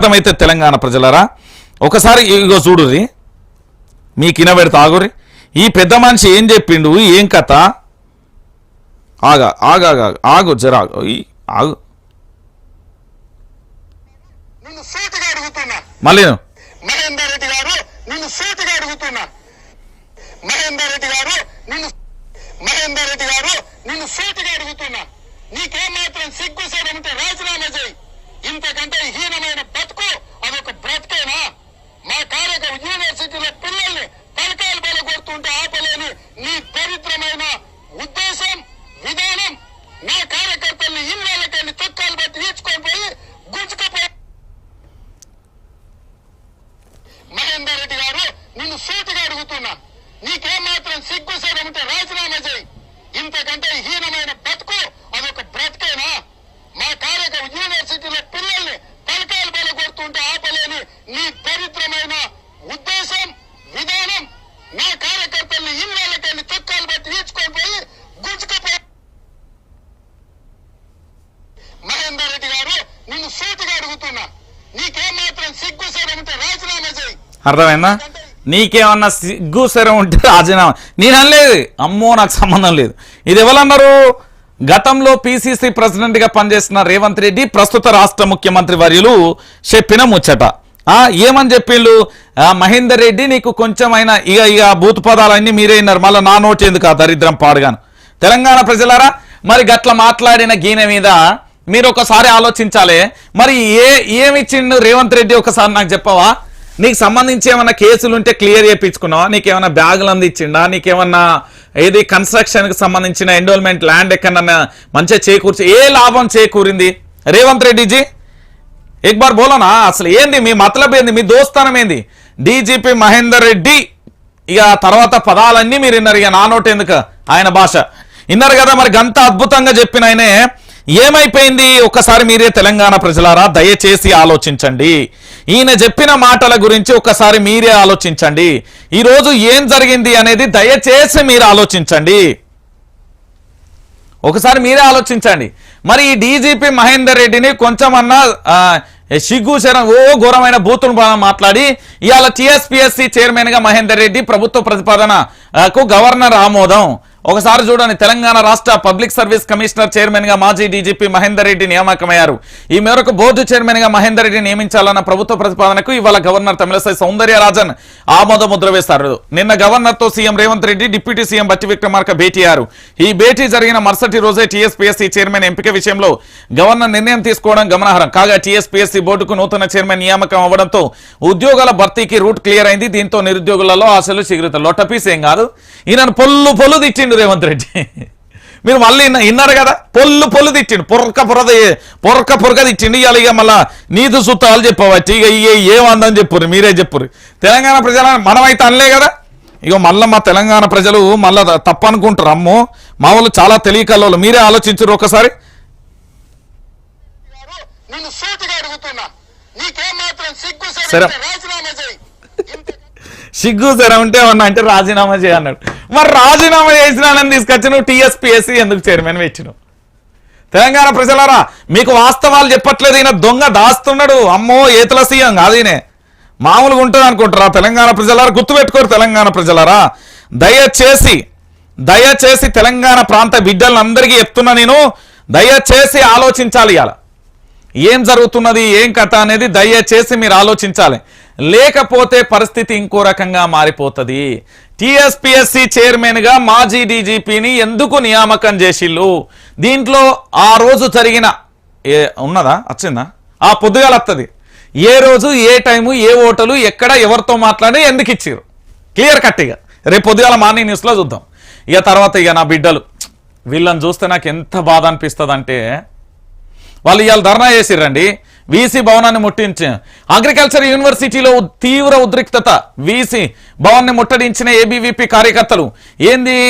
అర్థమైతే తెలంగాణ ప్రజలరా? ఒకసారి ఇగో చూడుర్రి. మీకు ఇనబెడతా ఆగురి ఈ పెద్ద మనిషి ఏం చెప్పిండు? ఏం కథ? ఆగా ఆగా ఆగా, జర ఆగు అడుగుతున్నా. మళ్ళీ మహేందర్ రెడ్డి గారు అర్థమైందా? నీకేమన్నా సిగ్గు సరే ఉంటే రాజీనామా. నేను అనలేదు అమ్మో నాకు సంబంధం లేదు. ఇది ఎవరన్నారు? గతంలో పిసిసి ప్రెసిడెంట్గా పనిచేస్తున్న రేవంత్ రెడ్డి ప్రస్తుత రాష్ట్ర ముఖ్యమంత్రి వర్యులు చెప్పిన ముచ్చట. ఏమని చెప్పిండు మహేందర్ రెడ్డి నీకు కొంచెమైనా ఇక ఇక బూత్ పదాలన్నీ మీరే విన్నారు. మళ్ళీ నా నోటి ఎందుకు ఆ దరిద్రం పాడుగాను? తెలంగాణ ప్రజలారా మరి గట్ల మాట్లాడిన గీనె మీద మీరు ఒకసారి ఆలోచించాలి. మరి ఏ ఏమిచ్చిండు రేవంత్ రెడ్డి? ఒకసారి నాకు చెప్పవా? నీకు సంబంధించి ఏమైనా కేసులు ఉంటే క్లియర్ చేయించుకున్నావా? నీకేమైనా బ్యాగులు అందించిండా? నీకేమన్నా ఏది కన్స్ట్రక్షన్కి సంబంధించిన ఎండోల్మెంట్ ల్యాండ్ ఎక్కడన్నా మంచిగా చేకూర్చి ఏ లాభం చేకూరింది? రేవంత్ రెడ్డిజీ ఎక్ బార్ బోలోనా? అసలు ఏంది? మీ మతలబ్ ఏంది? మీ దోస్తానం ఏంది? డీజీపీ మహేందర్ రెడ్డి ఇక తర్వాత పదాలన్నీ మీరు విన్నారు. ఇక నా ఎందుకు? ఆయన భాష. విన్నారు కదా మరి గంత అద్భుతంగా చెప్పిన ఆయనే. ఏమైపోయింది? ఒక్కసారి మీరే తెలంగాణ ప్రజలారా దయచేసి ఆలోచించండి. ఈయన చెప్పిన మాటల గురించి ఒక్కసారి మీరే ఆలోచించండి. ఈ రోజు ఏం జరిగింది అనేది దయచేసి మీరు ఆలోచించండి. ఒకసారి మీరే ఆలోచించండి. మరి ఈ డీజీపీ మహేందర్ రెడ్డిని కొంచెమన్నా సిగ్గుశరం ఓ ఘోరమైన బూతులు మాట్లాడి ఇవాళ టీఎస్పీఎస్సీ చైర్మన్గా మహేందర్ రెడ్డి ప్రభుత్వ ప్రతిపాదనకు గవర్నర్ ఆమోదం. ఒకసారి చూడండి తెలంగాణ రాష్ట్ర పబ్లిక్ సర్వీస్ కమిషనర్ చైర్మన్గా మాజీ డీజీపీ మహేందర్ రెడ్డి నియామకమయ్యారు. ఈ మేరకు బోర్డు చైర్మన్గా మహేందర్ రెడ్డి నియమించాలన్న ప్రభుత్వ ప్రతిపాదనకు ఇవాళ గవర్నర్ తమిళసై సౌందర్యరాజన్ ఆమోద ముద్ర వేశారు. నిన్న గవర్నర్తో CM Revanth Reddy deputy CM Bhatti Vikramarka భేటీ అయ్యారు. ఈ భేటీ జరిగిన మరుసటి రోజే టీఎస్పీఎస్సీ చైర్మన్ ఎంపిక విషయంలో గవర్నర్ నిర్ణయం తీసుకోవడం గమనార్హం. కాగా టీఎస్పీఎస్సీ బోర్డుకు నూతన చైర్మన్ నియామకం అవ్వడంతో ఉద్యోగాల భర్తీకి రూట్ క్లియర్ అయింది. దీంతో నిరుద్యోగులలో ఆశలు చిగురుతారు లొట్టపీస్ ఏం కాదు. ఈయన పొల్లు పొల్లు తిట్టిండు రేవంత్ రెడ్డి. మీరు మళ్ళీ విన్నారు కదా? పొల్లు పొల్లు తిట్టిండు. పొరక పొరద పొరక పొరక తిట్టిండు. ఇవాళ ఇక మళ్ళా నీతి సూత్రాలు చెప్పవచ్చు ఇక ఇక ఏమందని చెప్పురు మీరే చెప్పురు తెలంగాణ ప్రజల మనమైతే అనలే కదా? ఇక మళ్ళీ మా తెలంగాణ ప్రజలు మళ్ళా తప్పు అనుకుంటారు అమ్మో మా వాళ్ళు చాలా తెలియకల్లో మీరే ఆలోచించరు ఒకసారి. సరే. సిగ్గు సరే ఉంటే ఏమన్నా అంటే రాజీనామా చేయన్నాడు. మరి రాజీనామా చేసినానని తీసుకొచ్చి నువ్వు టీఎస్పీఎస్సీ ఎందుకు చైర్మన్ పెట్టినావు? తెలంగాణ ప్రజలారా మీకు వాస్తవాలు చెప్పట్లేదు ఈయన దొంగ దాస్తున్నాడు. అమ్మో ఏతుల సీఎం కాదు మామూలుగా ఉంటుంది అనుకుంటారా? తెలంగాణ ప్రజలారా గుర్తుపెట్టుకోరు తెలంగాణ ప్రజలారా. దయచేసి దయచేసి తెలంగాణ ప్రాంత బిడ్డలందరికీ చెప్తున్నా నేను దయచేసి ఆలోచించాలి ఇవాళ ఏం జరుగుతున్నది ఏం కథ అనేది దయచేసి మీరు ఆలోచించాలి. లేకపోతే పరిస్థితి ఇంకో రకంగా మారిపోతుంది. టిఎస్పిఎస్సి చైర్మన్గా మాజీ డీజీపీని ఎందుకు నియామకం చేసిళ్ళు దీంట్లో ఆ రోజు జరిగిన ఏ ఉన్నదా? వచ్చిందా? ఆ పొద్దుగాల వస్తుంది ఏ రోజు ఏ టైము ఏ ఓటలు ఎక్కడ ఎవరితో మాట్లాడి ఎందుకు ఇచ్చారు క్లియర్ కట్ ఇక రేపు పొద్దుగాల మార్నింగ్ న్యూస్లో చూద్దాం. ఇక తర్వాత ఇక నా బిడ్డలు వీళ్ళని చూస్తే నాకు ఎంత బాధ అనిపిస్తుంది వాళ్ళు ఇవాళ ధర్నా చేసిర్రండి. వీసీ భవనాన్ని ముట్టించి అగ్రికల్చర్ యూనివర్సిటీలో తీవ్ర ఉద్రిక్తత. వీసీ భవన్ని ముట్టడించిన ఏబీవీపీ కార్యకర్తలు ఏంది?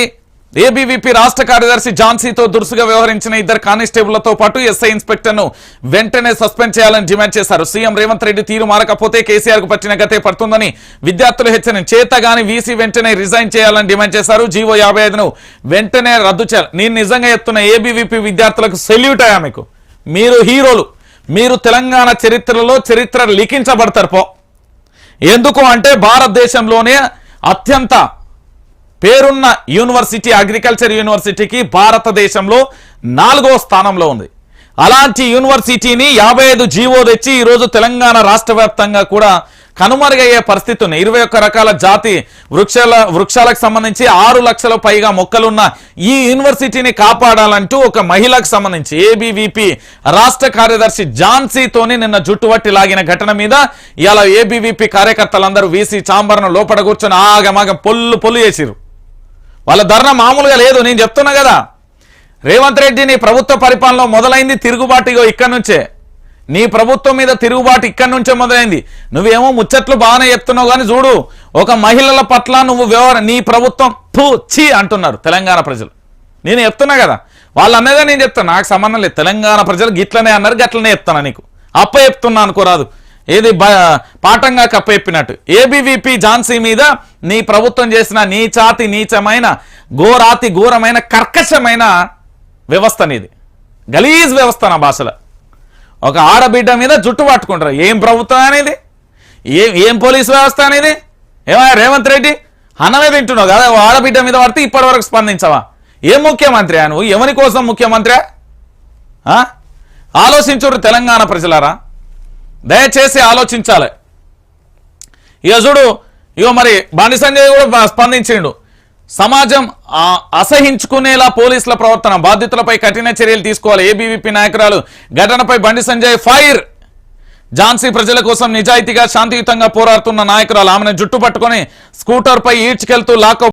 ఏబీవీపీ రాష్ట్ర కార్యదర్శి ఝాన్సీతో దురుసుగా వ్యవహరించిన ఇద్దరు కానిస్టేబుళ్ళతో పాటు ఎస్ఐ ఇన్స్పెక్టర్ను వెంటనే సస్పెండ్ చేయాలని డిమాండ్ చేశారు. సీఎం రేవంత్ రెడ్డి తీరు మారకపోతే కేసీఆర్కు పట్టిన గతే పడుతుందని విద్యార్థులు హెచ్చరిన చేత గాని వీసీ వెంటనే రిజైన్ చేయాలని డిమాండ్ చేశారు. జీవో యాభై ఐదును వెంటనే రద్దు చేయాలి నేను నిజంగా ఎత్తున్న ఏబీవీపీ విద్యార్థులకు సెల్యూట్ అయ్యా మీకు. మీరు హీరోలు. మీరు తెలంగాణ చరిత్రలో చరిత్ర లిఖించబడతారు పో. ఎందుకు అంటే భారతదేశంలోనే అత్యంత పేరున్న యూనివర్సిటీ అగ్రికల్చర్ యూనివర్సిటీకి భారతదేశంలో నాలుగో స్థానంలో ఉంది. అలాంటి యూనివర్సిటీని యాభై ఐదు జీవో తెచ్చి ఈరోజు తెలంగాణ రాష్ట్ర వ్యాప్తంగా కూడా కనుమరుగయ్యే పరిస్థితి ఉంది ఇరవై ఒక్క రకాల జాతి వృక్షాల వృక్షాలకు సంబంధించి ఆరు లక్షల పైగా మొక్కలున్న ఈ యూనివర్సిటీని కాపాడాలంటూ ఒక మహిళకు సంబంధించి ఏబీవీపీ రాష్ట్ర కార్యదర్శి జాన్సీతోని నిన్న జుట్టువట్టి లాగిన ఘటన మీద ఇలా ఏబీవీపీ కార్యకర్తలందరూ వీసీ చాంబర్ను లోపల కూర్చొని ఆగమాగం పొల్లు పొల్లు చేసిరు వాళ్ళ ధర్నా మామూలుగా లేదు నేను చెప్తున్నా కదా. రేవంత్ రెడ్డిని ప్రభుత్వ పరిపాలన మొదలైంది తిరుగుబాటుగా ఇక్కడి నుంచే. నీ ప్రభుత్వం మీద తిరుగుబాటు ఇక్కడి నుంచే మొదలైంది. నువ్వేమో ముచ్చట్లు బాగానే చెప్తున్నావు కానీ చూడు ఒక మహిళల పట్ల నువ్వు వ్యవహార నీ ప్రభుత్వం ఫు ఛీ అంటున్నారు తెలంగాణ ప్రజలు. నేను చెప్తున్నా కదా వాళ్ళు అన్నదే నేను చెప్తాను నాకు సంబంధం లేదు. తెలంగాణ ప్రజలు గిట్లనే అన్నారు గట్లనే చెప్తాను నీకు. అప్ప చెప్తున్నా అనుకోరాదు ఏది బ- పాఠంగా కప్ప చెప్పినట్టు. ఏబీవీపీ ఝాన్సీ మీద నీ ప్రభుత్వం చేసిన నీచాతి నీచమైన ఘోరాతి ఘోరమైన కర్కశమైన వ్యవస్థ నీది. గలీజ్ వ్యవస్థ నా భాషలో. ఒక ఆడబిడ్డ మీద జుట్టు పట్టుకుంటారు. ఏం ప్రభుత్వం అనేది? ఏం ఏం పోలీస్ వ్యవస్థ అనేది? ఏమయ్యా రేవంత్ రెడ్డి? అన్నమే తింటున్నావు కదా ఆడబిడ్డ మీద పడితే ఇప్పటి వరకు స్పందించవా? ఏం ముఖ్యమంత్రి నువ్వు? ఎవరి కోసం ముఖ్యమంత్రి ఆలోచించుడు తెలంగాణ ప్రజలారా? దయచేసి ఆలోచించాలి. ఇక చూడు ఇగో మరి బండి సంజయ్ కూడా స్పందించిండు. సమాజం అసహించుకునేలా పోలీసుల ప్రవర్తన బాధితులపై కఠిన చర్యలు తీసుకోవాలి. ఏబీవీపీ నాయకురాలు ఘటనపై బండి సంజయ్ ఫైర్! ఝాన్సీ ప్రజల కోసం నిజాయితీగా శాంతియుతంగా పోరాడుతున్న నాయకురాలు ఆమెను జుట్టు పట్టుకొని స్కూటర్ పై ఈడ్చుకెళ్తూ లాకప్